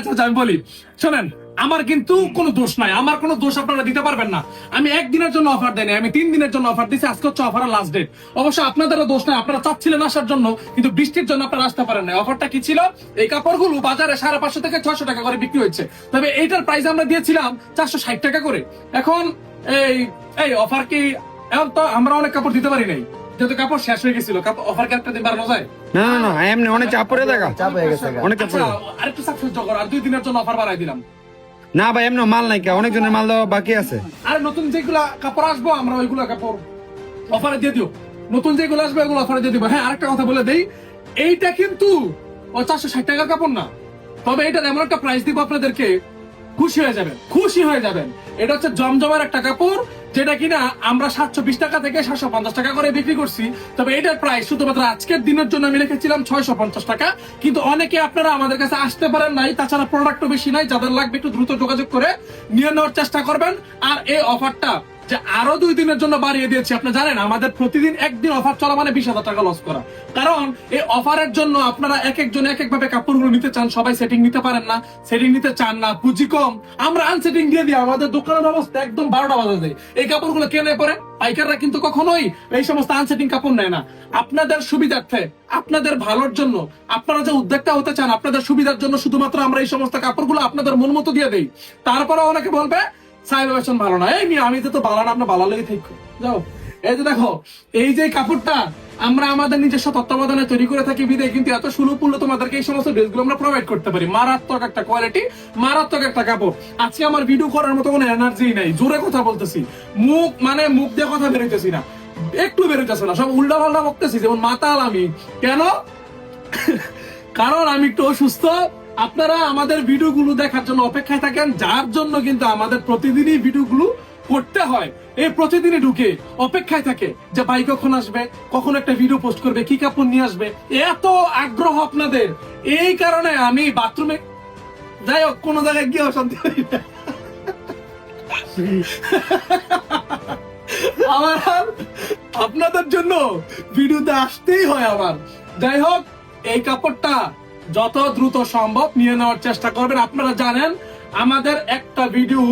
আচ্ছা আচ্ছা, আমি বলি। শোনেন আমার কিন্তু কোনো দোষ নাই। আমার কোনো দোষ আপনারা দিতে পারবেন না। আমি একদিনের জন্য অফার দেয়নি আমি তিন দিনের জন্য অফার দিচ্ছি আজকে হচ্ছে অফারের লাস্ট ডেট অবশ্য আপনাদেরও দোষ নাই আপনারা চাচ্ছিলেন আসার জন্য কিন্তু বৃষ্টির জন্য আপনারা আসতে পারেন না অফারটা কি ছিল? এই কাপড়গুলো বাজারে সাড়ে পাঁচশো থেকে ছয়শো টাকা করে বিক্রি হচ্ছে তবে এইটার প্রাইস আমরা দিয়েছিলাম চারশো ষাট টাকা করে। এখন এই এই অফার কি এখন তো আমরা অনেক কাপড় দিতে পারি নাই। যেহেতু কাপড় শেষ হয়ে গেছিল অফার কি একটা দিন বাড়ানো যায়? না না না এমনি অনেক চাপ পড়ে দেখা চাপ হয়ে গেছে অনেক চাপ আচ্ছা সাকসেস করো আর দুই দিনের জন্য অফার বাড়াই দিলাম। না ভাই এমনি মাল নাই কে অনেক জনের মাল দেওয়া বাকি আছে। আর নতুন যেগুলা কাপড় আসব আমরা ওইগুলা কাপড় অফারে দিয়ে দিও। নতুন যেগুলো আসবে ওগুলো অফারে দিয়ে দিব। হ্যাঁ আরেকটা কথা বলে দেই এইটা কিন্তু ও চারশো ষাট টাকার কাপড় না। তবে এটার এমন একটা প্রাইস দিব আপনাদেরকে খুশি হয়ে যাবেন খুশি হয়ে যাবেন। এটা হচ্ছে জমজমের একটা কাপড় যেটা কিনা আমরা সাতশো বিশ টাকা থেকে সাতশো পঞ্চাশ টাকা করে বিক্রি করছি। তবে এটার প্রাইস শুধুমাত্র আজকের দিনের জন্য আমি রেখেছিলাম ছয়শো পঞ্চাশ টাকা। কিন্তু অনেকে আপনারা আমাদের কাছে আসতে পারেন নাই, তাছাড়া প্রোডাক্টও বেশি নাই, যাদের লাগবে একটু দ্রুত যোগাযোগ করে নিয়ে নেওয়ার চেষ্টা করবেন। আর এই অফারটা যে আরও দুই দিনের জন্য বাড়িয়ে দিয়েছি। আপনি জানেন, আমাদের প্রতিদিন একদিন অফার চলা মানে বিশ হাজার টাকা লস করা। কারণ এই অফারের জন্য আপনারা এক একজন এক এক ভাবে কাপড়গুলো নিতে চান, সবাই সেটিং নিতে পারেন না সেটিং নিতে চান না, পুঁজি কম। আমরা আনসেটিং দিয়ে দিই, আমাদের দোকানের অবস্থা একদম বারোটা বাজে যায়। এই কাপড়গুলো কেনে পরে? পাইকাররা কিন্তু কখনোই এই সমস্ত আনসেটিং কাপড় নেয় না। আপনাদের সুবিধার্থে, আপনাদের ভালোর জন্য, আপনারা যে উদ্যোগটা হতে চান, আপনাদের সুবিধার জন্য শুধুমাত্র আমরা এই সমস্ত কাপড়গুলো আপনাদের মন মতো দিয়ে দেই। তারপরে অনেকে বলবে ভালো না। এই আমি তো ভালো না, আপনার ভালো লেগে থাকো। যাও। এই যে দেখো, এই যে কাপড়টা আমরা আমাদের নিজস্ব তত্ত্বাবধানে তৈরি করে থাকি কিন্তু এত তোমাদেরকে এই সমস্ত ড্রেসগুলো আমরা প্রোভাইড করতে পারি। মারাত্মক একটা কোয়ালিটি মারাত্মক একটা কাপড়। আজকে আমার ভিডিও করার মতো কোনো এনার্জি নাই। জোরে কথা বলতেছি। মুখ মানে মুখ দিয়ে কথা বেরোতেছি না। একটু বেরোতেছে না, সব উল্টা পাল্টা বকতেছি যেমন মাতাল আমি। কেন? কারণ আমি একটু অসুস্থ। আপনারা আমাদের ভিডিওগুলো দেখার জন্য অপেক্ষায় থাকেন, যার জন্য কিন্তু আমাদের প্রতিদিনই ভিডিওগুলো করতে হয়। এই প্রতিদিনই ঢুকে অপেক্ষায় থাকে যে ভাই কখন আসবে, কখন একটা ভিডিও পোস্ট করবে, কি কাপড় নিয়ে আসবে। এত আগ্রহ আপনাদের। এই কারণে আমি বাথরুমে যাই হোক, কোনো জায়গায় গিয়ে অশান্তি হই না। আমার আপনাদের জন্য ভিডিওতে আসতেই হয় আমার যাই হোক, এই কাপড়টা যত দ্রুত সম্ভব নিয়ে নেওয়ার চেষ্টা করবেন। আপনারা জানেন, আমাদের একটা ভিডিও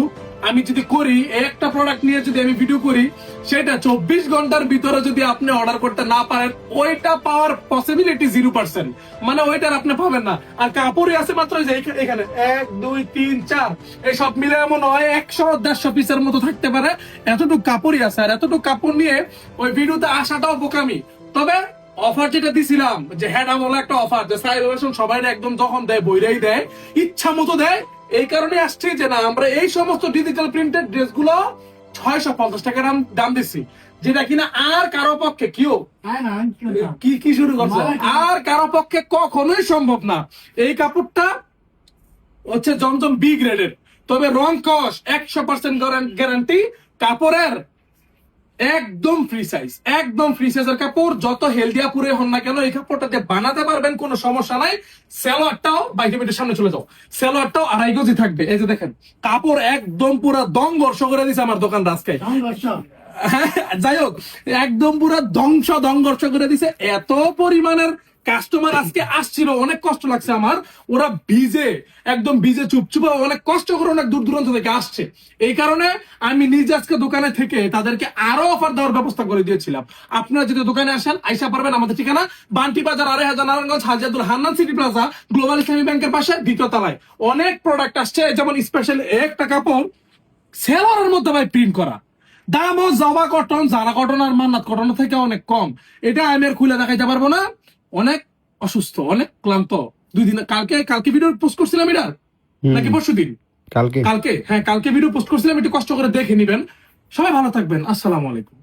আমি যদি করি একটা প্রোডাক্ট নিয়ে যদি আমি ভিডিও করি, সেটা চব্বিশ ঘণ্টার ভিতরে যদি আপনি অর্ডার করতে না পারেন, ওইটা পাওয়ার পসিবিলিটি জিরো পার্সেন্ট মানে ওইটার আপনি পাবেন না। আর কাপড়ই আছে মাত্র যে এখানে। এক, দুই, তিন, চার। এই সব মিলে এমন হয়, একশো, দেড়শো পিসের মতো থাকতে পারে। এতটুকু কাপড়ই আছে। আর এতটুকু কাপড় নিয়ে ওই ভিডিওতে আসাটাও বোকামি। তবে অফার যেটা দিছিলাম যে হ্যাঁ আমলে একটা অফার যে সাইলেশন সবাই একদম যখন দেয় বইরাই দেয় ইচ্ছা মতো দেয় এই কারণে আসছে যে না আমরা এই সমস্ত ডিজিটাল প্রিন্টেড ড্রেসগুলো ছয়শো পঞ্চাশ টাকা দাম দাম দিচ্ছি যেটা কিনা আর কারও পক্ষে কিও? কি কি শুরু করছে? আর কারও পক্ষে কখনোই সম্ভব না। এই কাপড়টা হচ্ছে জমজম বি গ্রেডের তবে রং কস একশো পার্সেন্ট গ্যারান্টি কাপড়ের একদম ফ্রি সাইজ একদম ফ্রি সাইজের কাপড় যত হেলদিয়া পুরে হন না কেন এই কাপড়টাতে বানাতে পারবেন কোনো সমস্যা নাই। সেলোয়ারটাও বাইকে মিনিটের সামনে চলে যাও। সেলোয়ারটাও আড়াই গজি থাকবে। এই যে দেখেন কাপড় একদম পুরা দম বর্ষ করে দিছে আমার দোকান রাস্তায় যাই হোক একদম পুরা ধ্বংস ধ্বংস করে দিছে। এত পরিমাণের কাস্টমার আজকে আসছিল, অনেক কষ্ট লাগছে আমার। ওরা ভিজে, একদম ভিজে চুপচুপে, অনেক কষ্ট করে অনেক দূর দূরান্ত থেকে আসছে। এই কারণে আমি নিজে আজকে দোকানে থেকে তাদেরকে আরও অফার দেওয়ার ব্যবস্থা করে দিয়েছিলাম। আপনারা যদি দোকানে আসেন, আইসা পারবেন আমাদের ঠিকানা, বান্টি বাজার আড়াই হাজার Narayanganj হাজাদুল Hannan city plaza, global Islami ব্যাংকের পাশে দ্বিতীয় অনেক প্রোডাক্ট আসছে, যেমন স্পেশাল একটা কাপড়, সেলারের মধ্যে ভাই প্রিন্ট করা। দামও জবা কটন জারা কটন আর মান্নাত কটন থেকে অনেক কম। এটা আমি আর খুলে দেখাইতে পারব না। অনেক অসুস্থ অনেক ক্লান্ত। দুই দিন কালকে কালকে ভিডিও পোস্ট করছিলাম এটা? নাকি পরশু দিন? কালকে। কালকে? হ্যাঁ কালকে ভিডিও পোস্ট করছিলাম একটু কষ্ট করে দেখে নিবেন। সবাই ভালো থাকবেন। আসসালামু আলাইকুম।